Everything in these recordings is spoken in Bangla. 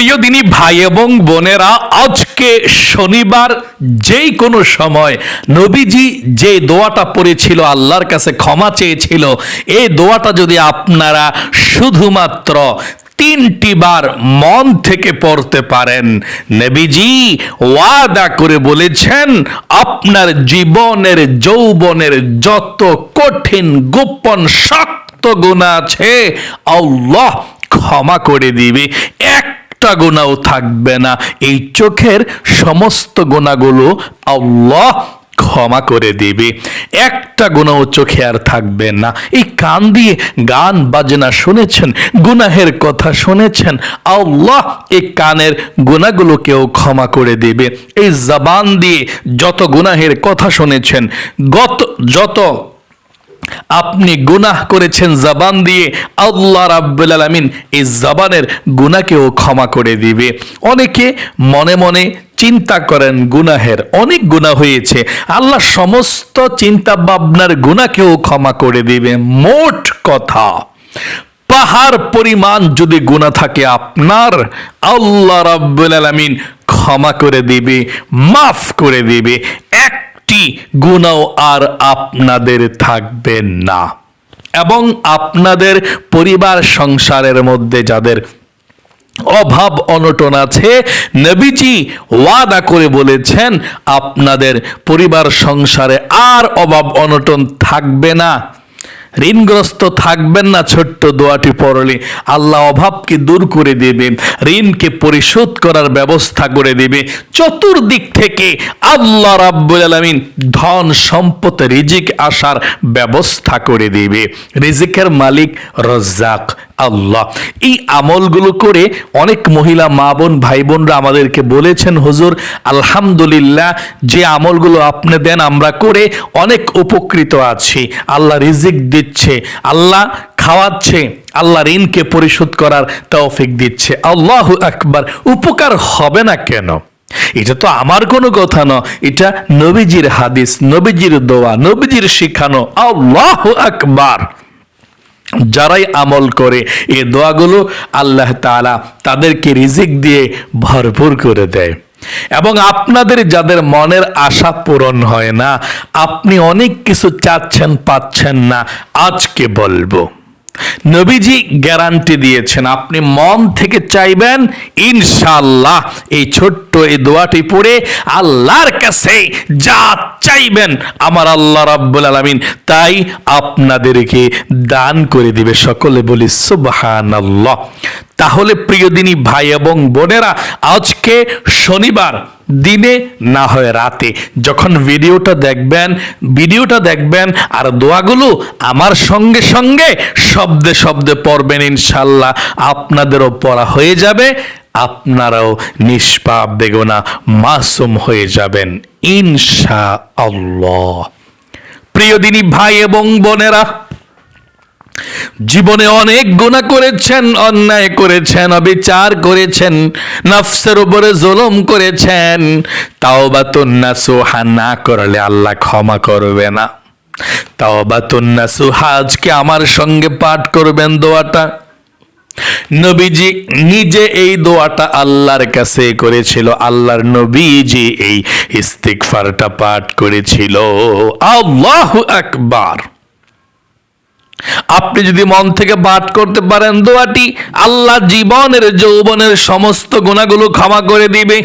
প্রিয় দিনী ভাই এবং বোনেরা, আজকে শনিবার যেই কোনো সময় নবীজি যে দোয়াটা পড়েছিল, আল্লাহর কাছে ক্ষমা চেয়েছিল, এই দোয়াটা যদি আপনারা শুধুমাত্র তিনটি বার মন থেকে পড়তে পারেন, নবীজি ওয়াদা করে বলেছেন, আপনার জীবনের, যৌবনের যত কঠিন, গোপন, শক্ত গুণা আছে, আল্লাহ ক্ষমা করে দিবে। একটা গোনাও থাকবে না। এই চোখের সমস্ত গোনাগুলো আল্লাহ ক্ষমা করে দিবে। একটা গুণাও চোখে আর থাকবে না। এই কান দিয়ে গান, বাজনা শুনেছেন, গুনাহের কথা শুনেছেন, আল্লাহ এই কানের গুণাগুলোকেও ক্ষমা করে দিবে। এই জবান দিয়ে যত গুনাহের কথা শুনেছেন, গত যত আপনি গুনাহ করেছেন জবান দিয়ে আল্লাহ রাব্বুল আলামিন এই জবানের গুনাহকেও ক্ষমা করে দিবে। অনেকে মনে মনে চিন্তা করেন গুনাহের অনেক গুনাহ হয়েছে। আল্লাহ সমস্ত চিন্তা ভাবনার গুনাহকেও ক্ষমা করে দিবে। মোট কথা, পাহাড় পরিমাণ যদি গুনাহ থাকে আপনার, আল্লাহ রাব্বুল আলামিন ক্ষমা করে দিবে, মাফ করে দিবে। একটি গুণাও আর আপনাদের থাকবে না। এবং আপনাদের পরিবার সংসারের মধ্যে যাদের অভাব অনটন আছে, নবীজি ওয়াদা করে বলেছেন, আপনাদের পরিবার সংসারে আর অভাব অনটন থাকবে না। ঋণগ্রস্ত থাকবেন না ছোট্ট দোয়াটি পড়লে। আল্লাহ অভাবকে দূর করে দেবে, ঋণকে পরিশোধ করার ব্যবস্থা করে দেবে। চতুর্দিক থেকে আল্লাহ রাব্বুল আলামিন ধন, সম্পদ, রিজিক আসার ব্যবস্থা করে দেবে। রিজিকের মালিক রজ্জাক। আল্লাহ। এই আমলগুলো করে অনেক মহিলা মা বোন, ভাই বোনরা আমাদেরকে বলেছেন, হুজুর, আলহামদুলিল্লাহ, যে আমলগুলো আপনি দেন, আমরা করে অনেক উপকৃত আছি। আল্লাহ রিজিক দিচ্ছে, আল্লাহ খাওয়াচ্ছে, আল্লাহ ঋণকে পরিশোধ করার তৌফিক দিচ্ছে। আল্লাহ আকবার। উপকার হবে না কেন? এটা তো আমার কোনো কথা না এটা নবীজির হাদিস, নবীজির দোয়া, নবীজির শিখানো। আল্লাহ আকবার। যারাই আমল করে, এ দোয়াগুলো আল্লাহ তালা তাদেরকে রিজিক দিয়ে ভরপুর করে দেয়। এবং আপনাদের যাদের মনের আশা পূরণ হয় না, আপনি অনেক কিছু চাচ্ছেন, পাচ্ছেন না, আজকে বলব। নবীজি গ্যারান্টি দিয়েছেন, আপনি মন থেকে চাইবেন, ইনশাআল্লাহ এই ছোট্ট এই দোয়াটি পড়ে আল্লাহর কাছে যা চাইবেন আমার আল্লাহ রাব্বুল আলামিন তাই আপনাদেরকে দান করে দিবে। সকলে বলি সুবহানাল্লাহ। তাহলে প্রিয় দিনী ভাই এবং বোনেরা, আজকে শনিবার দিনে না হয় রাতে। যখন ভিডিওটা দেখবেন ভিডিওটা দেখবেন, আর দোয়াগুলো আমার সঙ্গে সঙ্গে শব্দে শব্দে পড়বেন ইনশাল্লাহ, আপনাদেরও পড়া হয়ে যাবে, আপনারাও নিষ্পাপ বেগনা মাসুম হয়ে যাবেন ইনশা আল্লাহ প্রিয় দিনী ভাই এবং বোনেরা জীবনে অনেক গুণা করেছেন, অন্যায় করেছেন, অবিচার করেছেন, নফসের উপরে জুলুম করেছেন তাও বা তুন্না সুহা না করলে আল্লাহ ক্ষমা করবে না। তাও বা তুন্না আজকে আমার সঙ্গে পাঠ করবেন দোয়াটা। নবীজি নিজে এই দোয়াটা আল্লাহর কাছে করেছিল, আল্লাহর নবীজি এই ইস্তিগফারটা পাঠ করেছিল। আল্লাহু আকবার। আপনি যদি মন থেকে পাঠ করতে পারেন দোয়াটি, আল্লাহ জীবনের, যৌবনের সমস্ত গুণাগুলো ক্ষমা করে দিবে।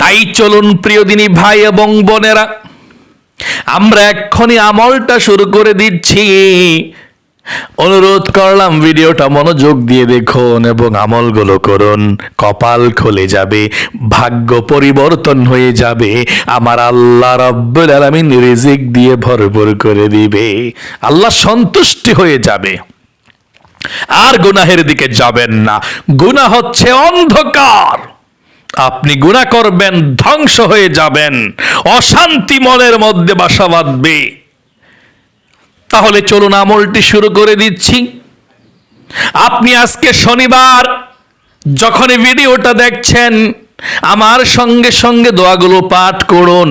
তাই চলুন প্রিয় দিনী ভাই এবং বোনেরা, আমরা এক্ষুনি আমলটা শুরু করে দিচ্ছি। অনুরোধ করলাম ভিডিওটা মনোযোগ দিয়ে দেখুন এবং আমলগুলো করুন। কপাল খুলে যাবে, ভাগ্য পরিবর্তন হয়ে যাবে, আমার আল্লাহ রব্বুল আলামিন রিজিক দিয়ে ভরপুর করে দিবে। আল্লাহ সন্তুষ্টি হয়ে যাবে। আর গুনাহের দিকে যাবেন না। গুনাহ হচ্ছে অন্ধকার। আপনি গুনাহ করবেন, ধ্বংস হয়ে যাবেন। অশান্তি মনের মধ্যে বাসা বাঁধবে। তাহলে চলুন আমলটি শুরু করে দিচ্ছি। আপনি আজকে শনিবার যখন ভিডিওটা দেখছেন, আমার সঙ্গে সঙ্গে দোয়াগুলো পাঠ করুন।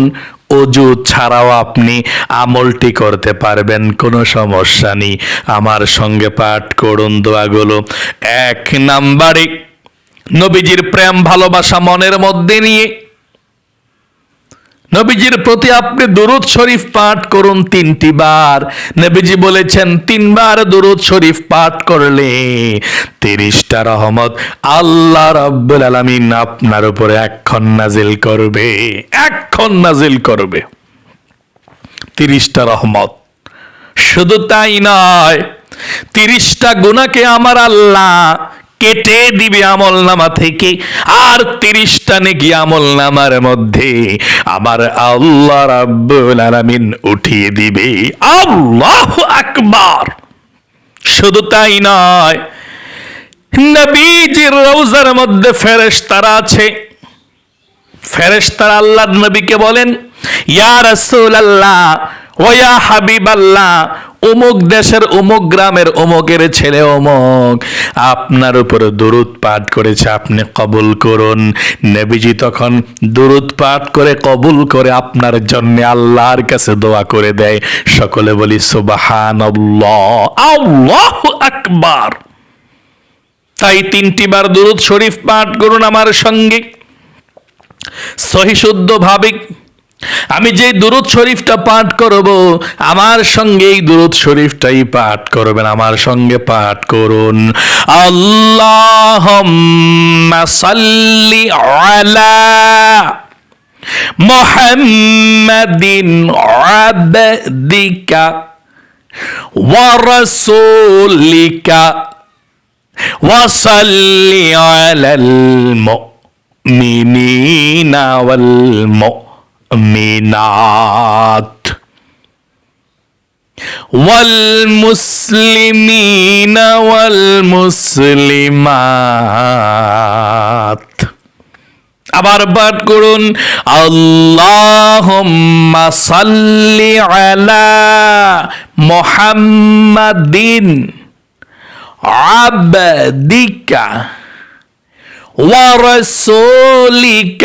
অজু ছাড়াও আপনি আমলটি করতে পারবেন, কোনো সমস্যা নেই। আমার সঙ্গে পাঠ করুন দোয়াগুলো। এক নাম্বারে, নবীজির প্রেম, ভালোবাসা মনের মধ্যে নিয়ে নবীজির প্রতি আপনি দুরুদ শরীফ পাঠ করুন তিনটি বার। নবীজি বলেছেন, তিনবার দুরুদ শরীফ পাঠ করলে তিরিশটা রহমত আল্লাহ রাব্বুল আলামিন আপনার উপরে এক্ষণ নাজিল করবে এক্ষণ নাজিল করবে। তিরিশটা রহমত শুধু তাই নয়, তিরিশটা গুণাকে আমার আল্লাহ কেটে দিবে আমল নামা থেকে। আর তিরিশটা নেকি আমল নামার মধ্যে আমার আল্লাহ রাব্বুল আলামিন উঠিয়ে দিবে। আল্লাহ আকবার। শুধু তাই নয়, নবীজির রওজার মধ্যে ফেরেশতারা আছে। ফেরেশতারা আল্লাহর নবীকে বলেন, ইয়া রাসূলুল্লাহ ও ইয়া হাবিবাল্লাহ অমুক দেশের অমুক গ্রামের অমুকের ছেলে অমুক আপনার উপরে দুরুদ পাঠ করেছে, আপনি কবুল করুন। নবীজি তখন দুরুদ পাঠ করে কবুল করে আপনার জন্য আল্লাহর কাছে দোয়া করে দেয়। সকলে বলি আল্লাহু আকবার। তাই তিনটি বার দুরুদ শরীফ পাঠ করুন আমার সঙ্গে। সহিশুদ্ধ ভাবিক। আমি যে দুরুদ শরীফটা পাঠ করব, আমার সঙ্গে এই দুরুদ শরীফটাই পাঠ করবেন, আমার সঙ্গে পাঠ করুন। আল্লাহ সাল্লি আলা মোহাম্মদিন আবদিকা ওয়ারাসুলিকা ওয়াসাল্লি আলাল মুমিনিনা ওয়াল মুমিনাত والمؤمنات والمسلمين والمسلمات আবার পাঠ করুন আল্লাহুম্মা সাল্লি আলা মুহাম্মাদিন عبدك ورسولك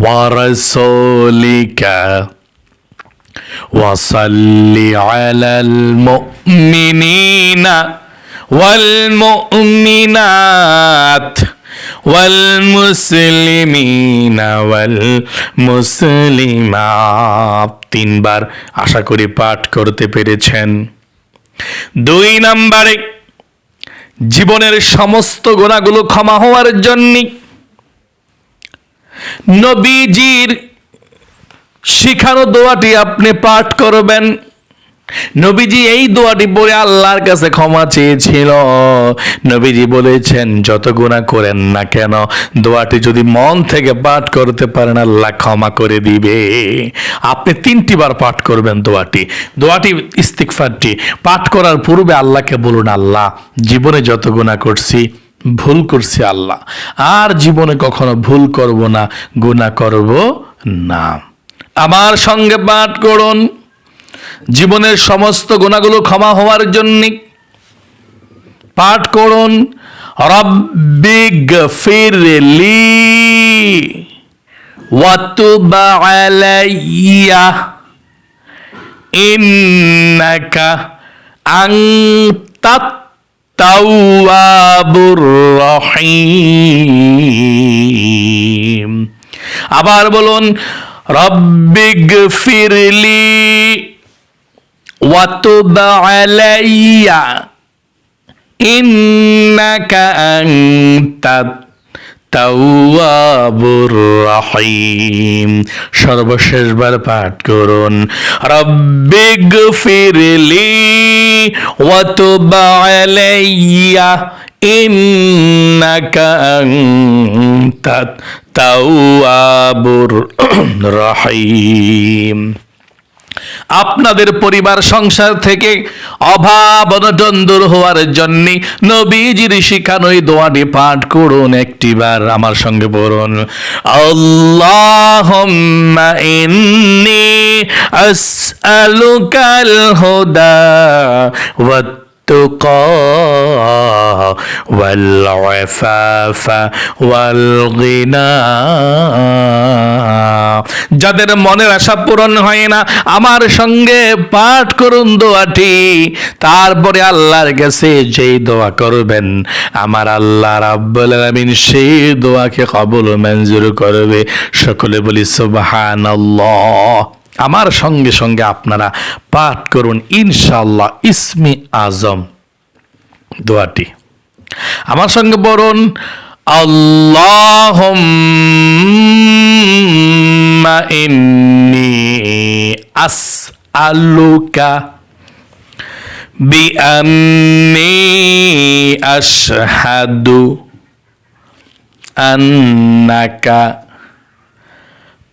ওয়া রাসূলিকা وصل على المؤمنين والمؤمنات والمسلمين والمسلمات তিনবার আশা করি পাঠ করতে পেরেছেন দুই নম্বরে জীবনের সমস্ত গোনাগুলো ক্ষমা হওয়ার জন্য নবীজির শিখানো দোয়াটি আপনি পাঠ করবেন। নবীজি এই দোয়াটি পড়ে আল্লাহর কাছে ক্ষমা চেয়েছিল। নবীজি বলেছেন, যত গুণা করেন না কেন, দোয়াটি যদি মন থেকে পাঠ করতে পারেন, আল্লাহ ক্ষমা করে দিবে। আপনি তিনটি বার পাঠ করবেন দোয়াটি। দোয়াটি ইস্তিকফারটি পাঠ করার পূর্বে আল্লাহকে বলুন, আল্লাহ, জীবনে যত গুণা করছি ভুল করছি আল্লাহ। আর জীবনে কখনো ভুল করব না গুণা করব না। আমার সঙ্গে পাঠ করুন। জীবনের সমস্ত গুণাগুলো ক্ষমা হওয়ার জন্য পাঠ করুন। রব্বিগ ফিরলি ওয়াতুবা আলাইয়া, ইন্নাকা আনতাত তাওয়াবুর রহিম। আবার বলুন রব্বিগ ফিরলি ওয়াতুব আলাইয়া ইন্নাকা আনতাত তাওয়াবুর রহিম সর্বশেষবার পাঠ করুন। রব্বিগ ফিরলি ওয়াতুব ইন্নাকা আনতাত তাওয়াবুর রহিম আপনাদের পরিবার সংসার থেকে অভাব অনটন দূর হওয়ার জন্য নবীজির শিখানো এই দোয়াটি পাঠ করুন একটিবার আমার সঙ্গে পড়ুন। আল্লাহুম্মা ইন্নী আসআলুকাল হুদা ওয়াত التقى والعفاف والغنى যাদের মনের আশা পূরণ হয় না আমার সঙ্গে পাঠ করুন দোয়াটি তারপরে আল্লাহর কাছে যেই দোয়া করবেন আমার আল্লাহ রাব্বুল আলামিন সেই দোয়াকে কবুল ও মঞ্জুর করবে সকলে বলি সুবহানাল্লাহ আমার সঙ্গে সঙ্গে আপনারা পাঠ করুন ইনশাল্লাহ ইসমি আজম দোয়াটি। আমার সঙ্গে বলুন আল্লাহ আস আলুকা বিআন্নি আশহাদু আন্নাকা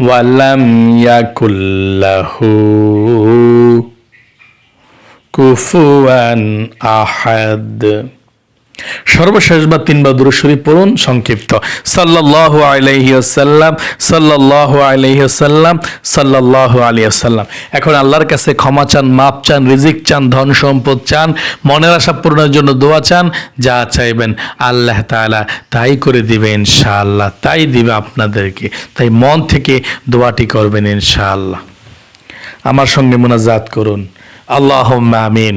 ولم يكن له كفوا أحد বা তিনবার দুরুশরী পড়ুন, সংক্ষিপ্ত। সাল্লাহ আলাইহি ওয়াসাল্লাম, সাল্লাল্লাহু আলাইহি ওয়াসাল্লাম এখন আল্লাহর কাছে ক্ষমা চান মাপ চান, রিজিক চান, ধন সম্পদ চান, মনের আশা পূরণের জন্য দোয়া চান, যা চাইবেন আল্লাহ তাআলা তাই করে দিবে ইনশাআল্লাহ, তাই দিবে আপনাদেরকে, তাই মন থেকে দোয়াটি করবেন ইনশাআল্লাহ। আমার সঙ্গে মোনাজাত করুন। আল্লাহ আমিন।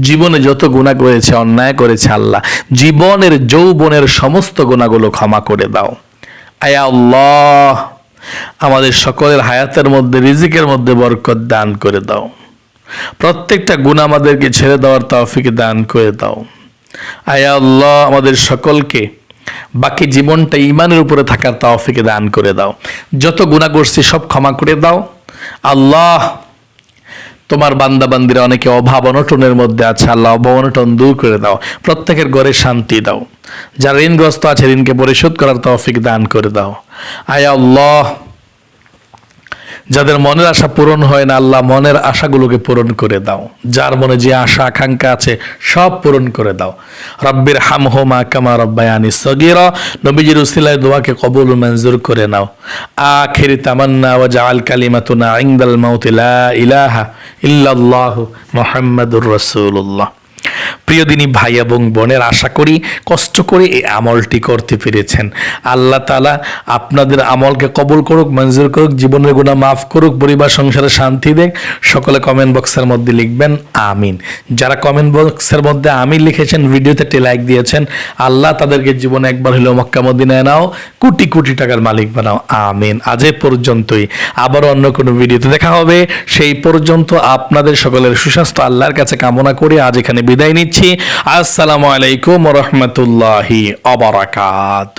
জীবনে যত গুণা করেছে অন্যায় করেছে আল্লাহ, জীবনের, যৌবনের সমস্ত গুণাগুলো ক্ষমা করে দাও। আয়া আল্লাহ, আমাদের সকলের হায়াতের মধ্যে, রিজিকের মধ্যে বরকত দান করে দাও। প্রত্যেকটা গুণ আমাদেরকে ছেড়ে দেওয়ার তৌফিক দান করে দাও। আয়া আল্লাহ, আমাদের সকলকে বাকি জীবনটা ইমানের উপরে থাকার তৌফিকে দান করে দাও। যত গুণা করছি সব ক্ষমা করে দাও। আল্লাহ তোমার বান্দাবান্দিরা অনেকে অভাব অনটনের মধ্যে আছে, আল্লাহ অভাব অনটন দূর করে দাও, প্রত্যেকের ঘরে শান্তি দাও। যারা ঋণগ্রস্ত আছে, ঋণকে পরিশোধ করার তৌফিক দান করে দাও। আয়া আল্লাহ যাদের মনের আশা পূরণ হয় না, আল্লাহ মনের আশাগুলোকে পূরণ করে দাও। যার মনে যে আশা, আকাঙ্ক্ষা আছে, সব পূরণ করে দাও। রব্বির হাম হোমা কামা রব্বায়ানি সগির, নবীজির উসিলায় দোয়াকে কবুল ও মঞ্জুর করে নাও। আখির তামান্না ওয়া জাআল কালিমাতুনা ইনদাল মাউতি লা ইলাহা ইল্লাল্লাহ মুহাম্মাদুর রাসূলুল্লাহ। প্রিয় ভাই এবং বোনের, আশা করি কষ্ট করে এই আমলটি করতে পেরেছেন। আল্লাহ তালা আপনাদের আমলকে কবুল করুক, মঞ্জুর করুক, জীবনের গুণা মাফ করুক, পরিবার, সংসারে শান্তি দেখ সকলে কমেন্ট বক্সের মধ্যে লিখবেন, আমিন। যারা কমেন্ট বক্সের মধ্যে আমিন লিখেছেন, ভিডিওতে একটি লাইক দিয়েছেন, আল্লাহ তাদেরকে জীবনে একবার হলেও মক্কা মদিনায় নাও, কোটি কোটি টাকার মালিক বানাও, আমিন। আজ পর্যন্তই। আবার অন্য কোনো ভিডিওতে দেখা হবে। সেই পর্যন্ত আপনাদের সকলের সুস্বাস্থ্য, আল্লাহর কাছে কামনা করে। আজ এখানে বিদায় নিচ্ছি। আসসালামু আলাইকুম রহমতুল্লাহি অবরাকাত